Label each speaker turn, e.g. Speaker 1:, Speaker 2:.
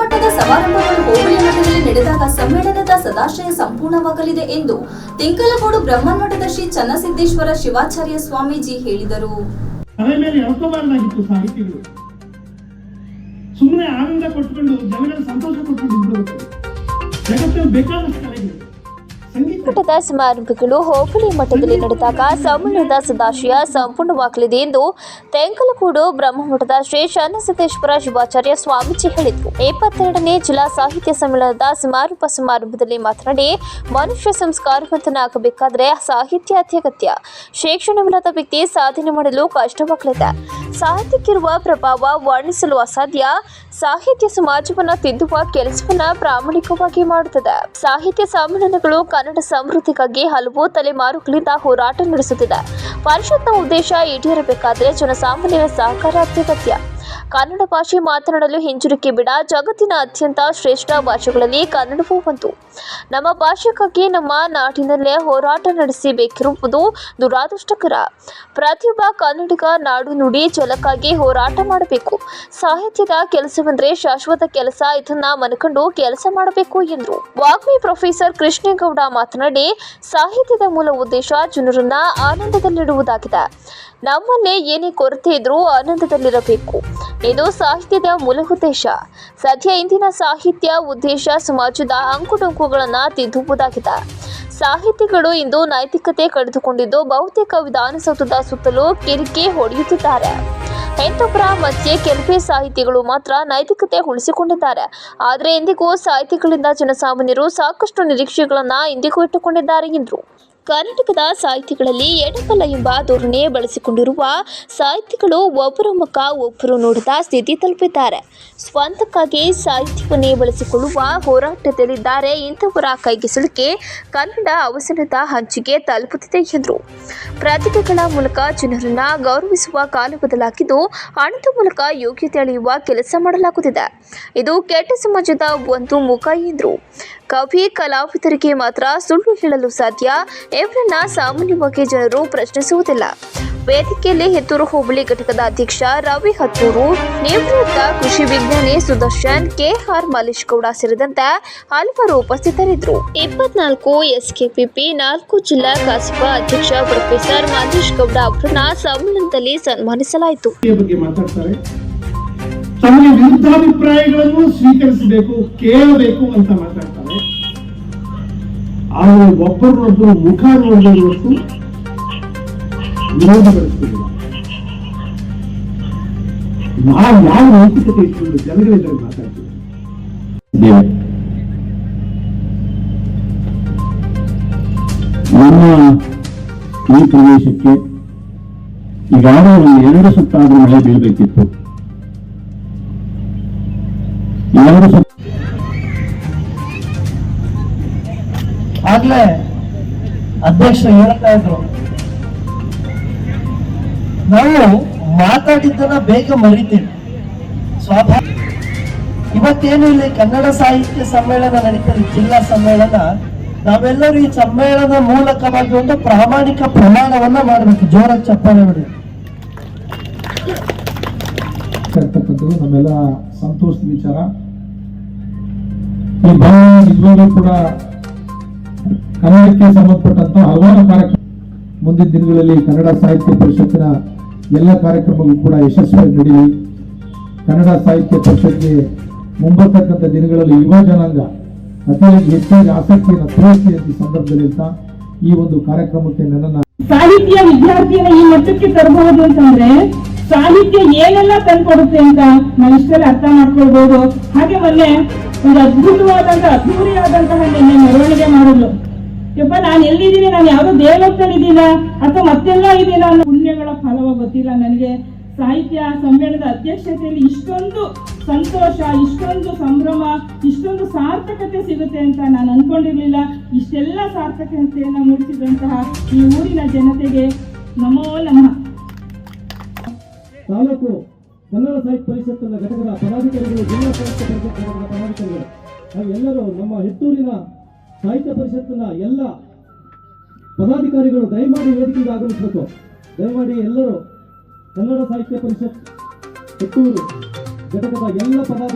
Speaker 1: ಮಟ್ಟದ ಸಮಾರಂಭಗಳು ಹೋಬಳಿ ಮಟ್ಟದಲ್ಲಿ ನಡೆದಾಗ ಸಮ್ಮೇಳನದ ಸದಾಶಯ ಸಂಪೂರ್ಣವಾಗಲಿದೆ ಎಂದು ತಿಂಕಲಗೋಡು ಬ್ರಹ್ಮಮಠದ ಶ್ರೀ ಚನ್ನಸಿದ್ದೇಶ್ವರ ಶಿವಾಚಾರ್ಯ ಸ್ವಾಮೀಜಿ ಹೇಳಿದರು.
Speaker 2: ಸುಮ್ಮನೆ ಆನಂದ
Speaker 3: ಸಮಾರಂಭಗಳು ಹೋಬಳಿ ಮಟ್ಟದಲ್ಲಿ ನಡೆದಾಗ ಸಮ್ಮೇಳನದ ಸದಾಶಯ ಸಂಪೂರ್ಣವಾಗಲಿದೆ ಎಂದು ತೆಂಕಲಗೂಡು ಬ್ರಹ್ಮಮಠದ ಶ್ರೀ ಚನ್ನಸಿದ್ದೇಶ್ವರ ಶಿವಾಚಾರ್ಯ ಸ್ವಾಮೀಜಿ ಹೇಳಿದರು. ಇಪ್ಪತ್ತೆರಡನೇ ಜಿಲ್ಲಾ ಸಾಹಿತ್ಯ ಸಮ್ಮೇಳನದ ಸಮಾರೋಪ ಸಮಾರಂಭದಲ್ಲಿ ಮಾತನಾಡಿ, ಮನುಷ್ಯ ಸಂಸ್ಕಾರವಂತನಾಗಬೇಕಾದರೆ ಸಾಹಿತ್ಯ ಅತ್ಯಗತ್ಯ ಶಿಕ್ಷಣವಿಲ್ಲದ ವ್ಯಕ್ತಿ ಸಾಧನೆ ಮಾಡಲು ಕಷ್ಟವಾಗಲಿದೆ. ಸಾಹಿತ್ಯಕ್ಕಿರುವ ಪ್ರಭಾವ ವರ್ಣಿಸಲು ಅಸಾಧ್ಯ. ಸಾಹಿತ್ಯ ಸಮಾಜವನ್ನ ತಿದ್ದುವ ಕೆಲಸವನ್ನ ಪ್ರಾಮಾಣಿಕವಾಗಿ ಮಾಡುತ್ತದೆ. ಸಾಹಿತ್ಯ ಸಮ್ಮೇಳನಗಳು ಕನ್ನಡ ಸಮೃದ್ಧಿಗಾಗಿ ಹಲವು ತಲೆಮಾರುಗಳಿಂದ ಹೋರಾಟ ನಡೆಸುತ್ತಿದೆ. ಪರಿಷತ್ನ ಉದ್ದೇಶ ಈಡೇರಬೇಕಾದರೆ ಜನಸಾಮಾನ್ಯರ ಸಹಕಾರ ಅತ್ಯಗತ್ಯ ಕನ್ನಡ ಭಾಷೆ ಮಾತನಾಡಲು ಹಿಂಜರಿಕೆ ಬಿಡ, ಜಗತ್ತಿನ ಅತ್ಯಂತ ಶ್ರೇಷ್ಠ ಭಾಷೆಗಳಲ್ಲಿ ಕನ್ನಡವೂ ಒಂದು ನಮ್ಮ ಭಾಷೆಗಾಗಿ ನಮ್ಮ ನಾಡಿನಲ್ಲೇ ಹೋರಾಟ ನಡೆಸಬೇಕಿರುವುದು ದುರಾದೃಷ್ಟಕರ. ಪ್ರತಿಯೊಬ್ಬ ಕನ್ನಡಿಗ ನಾಡು ನುಡಿ ಜಲಕ್ಕಾಗಿ ಹೋರಾಟ ಮಾಡಬೇಕು. ಸಾಹಿತ್ಯದ ಕೆಲಸವೆಂದರೆ ಶಾಶ್ವತ ಕೆಲಸ, ಇದನ್ನ ಮನಕಂಡು ಕೆಲಸ ಮಾಡಬೇಕು ಎಂದರು. ವಾಗ್ಮಿ ಪ್ರೊಫೆಸರ್ ಕೃಷ್ಣೇಗೌಡ ಮಾತನಾಡಿ, ಸಾಹಿತ್ಯದ ಮೂಲ ಉದ್ದೇಶ ಜನರನ್ನ ಆನಂದದಲ್ಲಿಡುವುದಾಗಿದೆ. ನಮ್ಮಲ್ಲೇ ಏನೇ ಕೊರತೆ ಇದ್ರೂ ಆನಂದದಲ್ಲಿರಬೇಕು. ಇದು ಸಾಹಿತ್ಯದ ಮೂಲ ಉದ್ದೇಶ. ಸದ್ಯ ಇಂದಿನ ಸಾಹಿತ್ಯ ಉದ್ದೇಶ ಸಮಾಜದ ಅಂಕುಡೊಂಕುಗಳನ್ನು ತಿದ್ದುವುದಾಗಿದೆ. ಸಾಹಿತಿಗಳು ಇಂದು ನೈತಿಕತೆ ಕಳೆದುಕೊಂಡಿದ್ದು ಬಹುತೇಕ ವಿಧಾನಸೌಧದ ಸುತ್ತಲೂ ಕಿರಿಕೆ ಹೊಡೆಯುತ್ತಿದ್ದಾರೆ. ಇಂಥವರ ಮಧ್ಯೆ ಕೆಲವೇ ಸಾಹಿತಿಗಳು ಮಾತ್ರ ನೈತಿಕತೆ ಉಳಿಸಿಕೊಂಡಿದ್ದಾರೆ. ಆದರೆ ಇಂದಿಗೂ ಸಾಹಿತಿಗಳಿಂದ ಜನಸಾಮಾನ್ಯರು ಸಾಕಷ್ಟು ನಿರೀಕ್ಷೆಗಳನ್ನು ಇಂದಿಗೂ ಇಟ್ಟುಕೊಂಡಿದ್ದಾರೆ ಎಂದರು. ಕರ್ನಾಟಕದ ಸಾಹಿತಿಗಳಲ್ಲಿ ಎಡಕಲ್ಲ ಎಂಬ ಧೋರಣೆ ಬಳಸಿಕೊಂಡಿರುವ ಸಾಹಿತಿಗಳು ಒಬ್ಬರ ಮುಖ ಒಬ್ಬರು ನೋಡದ ಸ್ಥಿತಿ ತಲುಪಿದ್ದಾರೆ. ಸ್ವಂತಕ್ಕಾಗಿ ಸಾಹಿತ್ಯವನ್ನೇ ಬಳಸಿಕೊಳ್ಳುವ ಹೋರಾಟದಲ್ಲಿದ್ದಾರೆ ಇಂಥವರ ಸಿಲುಕಿ ಕನ್ನಡ ಅವಸರದ ಹಂಚಿಗೆ ತಲುಪುತ್ತಿದೆ ಎಂದರು. ಪ್ರತಿಭೆಗಳ ಮೂಲಕ ಜನರನ್ನ ಗೌರವಿಸುವ ಕಾಲ ಬದಲಾಗಿದ್ದು, ಹಣದ ಮೂಲಕ ಯೋಗ್ಯತೆ ಅಳೆಯುವ ಕೆಲಸ ಮಾಡಲಾಗುತ್ತಿದೆ. ಇದು ಕೆಟ್ಟ ಸಮಾಜದ ಒಂದು ಮುಖ ಎಂದರು. ಕವಿ, ಕಲಾವಿದರಿಗೆ ಮಾತ್ರ ಸುಳ್ಳು ಹೇಳಲು ಸಾಧ್ಯ. ಇವರನ್ನ ಸಾಮಾನ್ಯವಾಗಿ ಜನರು ಪ್ರಶ್ನಿಸುವುದಿಲ್ಲ. ವೇದಿಕೆಯಲ್ಲಿ ಹೆತ್ತೂರು ಹೋಬಳಿ ಘಟಕದ ಅಧ್ಯಕ್ಷ ರವಿ ಹತ್ತೂರು ನಿವೃತ್ತ ಕೃಷಿ ವಿಜ್ಞಾನಿ ಸುದರ್ಶನ್, ಕೆಆರ್ ಮಲೇಶ್ ಗೌಡ ಸೇರಿದಂತೆ ಹಲವರು ಉಪಸ್ಥಿತರಿದ್ದರು. ಇಪ್ಪತ್ನಾಲ್ಕು ಎಸ್ಕೆಪಿಪಿ, ನಾಲ್ಕು ಜಿಲ್ಲಾ ಕಸಬಾ ಅಧ್ಯಕ್ಷ ಪ್ರೊಫೆಸರ್ ಮಹೇಶ್ ಗೌಡ ಅವರನ್ನ ಸಮ್ಮೇಳನದಲ್ಲಿ ಸನ್ಮಾನಿಸಲಾಯಿತು.
Speaker 2: ತಮಗೆ ವಿರುದ್ಧಾಭಿಪ್ರಾಯಗಳನ್ನು ಸ್ವೀಕರಿಸಬೇಕು, ಕೇಳಬೇಕು ಅಂತ ಮಾತಾಡ್ತಾರೆ. ಆದರೆ ಒಬ್ಬರನ್ನೊಬ್ಬರು ಮುಖ ನೋಡೋದು ವಿರೋಧ ವಿರೋಧಪಡಿಸ್ತಿಲ್ಲ ನಾವು ಯಾವ ನೈತಿಕತೆ ಇಟ್ಕೊಂಡು ಜನಗಳಿದ್ದಾರೆ ಮಾತಾಡ್ತೀವಿ?
Speaker 4: ನಮ್ಮ ಈ ಪ್ರದೇಶಕ್ಕೆ ಈಗಾಗಲೇ ಒಂದು ಎರಡು ಸುತ್ತಾದರೂ ಮಳೆ ಬೀಳಬೇಕಿತ್ತು. ಎರಡು ಸುತ್ತ
Speaker 5: ಆಗ್ಲೇ ಅಧ್ಯಕ್ಷರು ಹೇಳ್ತಾ ಇದ್ರು. ನಾವು ಮಾತಾಡಿದ್ದನ್ನ ಬೇಗ ಮರಿತೀವಿ. ಸ್ವಾಭಾವಿಕ ಇವತ್ತೇನು ಇಲ್ಲಿ ಕನ್ನಡ ಸಾಹಿತ್ಯ ಸಮ್ಮೇಳನ ನಡೀತದೆ, ಜಿಲ್ಲಾ ಸಮ್ಮೇಳನ? ನಾವೆಲ್ಲರೂ ಈ ಸಮ್ಮೇಳನ ಮೂಲಕವಾಗಿ ಒಂದು ಪ್ರಾಮಾಣಿಕ ಪ್ರಮಾಣವನ್ನ ಮಾಡಬೇಕು. ಜೋರಾಗಿ ಚಪ್ಪಾಳೆ ಹೊಡಿ
Speaker 2: ಇರ್ತಕ್ಕಂಥದ್ದು ನಮ್ಮೆಲ್ಲ ಸಂತೋಷದ ವಿಚಾರ. ಈ ಕೂಡ ಕನ್ನಡಕ್ಕೆ ಸಂಬಂಧಪಟ್ಟಂತ ಹಲವಾರು ಕಾರ್ಯಕ್ರಮ ಮುಂದಿನ ದಿನಗಳಲ್ಲಿ ಕನ್ನಡ ಸಾಹಿತ್ಯ ಪರಿಷತ್ತಿನ ಎಲ್ಲ ಕಾರ್ಯಕ್ರಮಗಳು ಕೂಡ ಯಶಸ್ವಿಯಾಗಿ ನಡೆಯಲಿ ಕನ್ನಡ ಸಾಹಿತ್ಯ ಪರಿಷತ್ಗೆ ಮುಂಬರ್ತಕ್ಕಂಥ ದಿನಗಳಲ್ಲಿ ಯುವ ಜನಾಂಗ ಅತಿ ಹೆಚ್ಚಾಗಿ ಆಸಕ್ತಿಯನ್ನು ತೋರಿಸಿ ಸಂದರ್ಭದಲ್ಲಿ ಅಂತ ಈ ಒಂದು ಕಾರ್ಯಕ್ರಮಕ್ಕೆ ನನ್ನ
Speaker 6: ಸಾಹಿತ್ಯ ವಿದ್ಯಾರ್ಥಿಯನ್ನು ಈ ಮಟ್ಟಕ್ಕೆ ತರಬಹುದು ಅಂತಂದ್ರೆ ಸಾಹಿತ್ಯ ಏನೆಲ್ಲ ತಂದ್ಕೊಡುತ್ತೆ ಅಂತ ನಾವು ಇಷ್ಟೆಲ್ಲ ಅರ್ಥ ಮಾಡ್ಕೊಳ್ಬಹುದು ಹಾಗೆ ಮೊನ್ನೆ ಒಂದು ಅದ್ಭುತವಾದಂತ ಅದ್ಭುರಿಯಾದಂತಹ ನಿನ್ನೆ ಮೆರವಣಿಗೆ ಮಾಡಿದ್ಲು ಯಪ್ಪ, ನಾನು ಎಲ್ಲಿದ್ದೀನಿ? ನಾನು ಯಾವುದೋ ದೇವಲೋಕದಲ್ಲಿ ಇದ್ದೀನ ಅಥವಾ ಮತ್ತೆಲ್ಲ ಇದ್ದೀನ ಅನ್ನೋ ಪುಣ್ಯಗಳ ಫಲವ ಗೊತ್ತಿಲ್ಲ ನನಗೆ. ಸಾಹಿತ್ಯ ಸಮ್ಮೇಳನದ ಅಧ್ಯಕ್ಷತೆಯಲ್ಲಿ ಇಷ್ಟೊಂದು ಸಂತೋಷ, ಇಷ್ಟೊಂದು ಸಂಭ್ರಮ, ಇಷ್ಟೊಂದು ಸಾರ್ಥಕತೆ ಸಿಗುತ್ತೆ ಅಂತ ನಾನು ಅನ್ಕೊಂಡಿರ್ಲಿಲ್ಲ. ಇಷ್ಟೆಲ್ಲ ಸಾರ್ಥಕತೆಯನ್ನು ಮೂಡಿಸಿದಂತಹ ಈ ಊರಿನ ಜನತೆಗೆ ನಮೋ ನಮಃ.
Speaker 2: ತಾಲೂಕು ಕನ್ನಡ ಸಾಹಿತ್ಯ ಪರಿಷತ್ತಿನ ಘಟಕದ ಪದಾಧಿಕಾರಿಗಳು, ಜಿಲ್ಲಾ ಸಾಹಿತ್ಯ ಪರಿಷತ್ ಘಟಕದ ಪದಾಧಿಕಾರಿಗಳು ಹಾಗೆಲ್ಲರೂ ನಮ್ಮ ಹೆತ್ತೂರಿನ ಸಾಹಿತ್ಯ ಪರಿಷತ್ತಿನ ಎಲ್ಲ ಪದಾಧಿಕಾರಿಗಳು ದಯಮಾಡಿ ವೇದಿಕೆಗೆ ಆಗಮಿಸಬೇಕು. ದಯಮಾಡಿ ಎಲ್ಲರೂ ಕನ್ನಡ ಸಾಹಿತ್ಯ ಪರಿಷತ್, ಪುತ್ತೂರು ಘಟಕದ ಎಲ್ಲ ಪದಾಧಿಕಾರಿ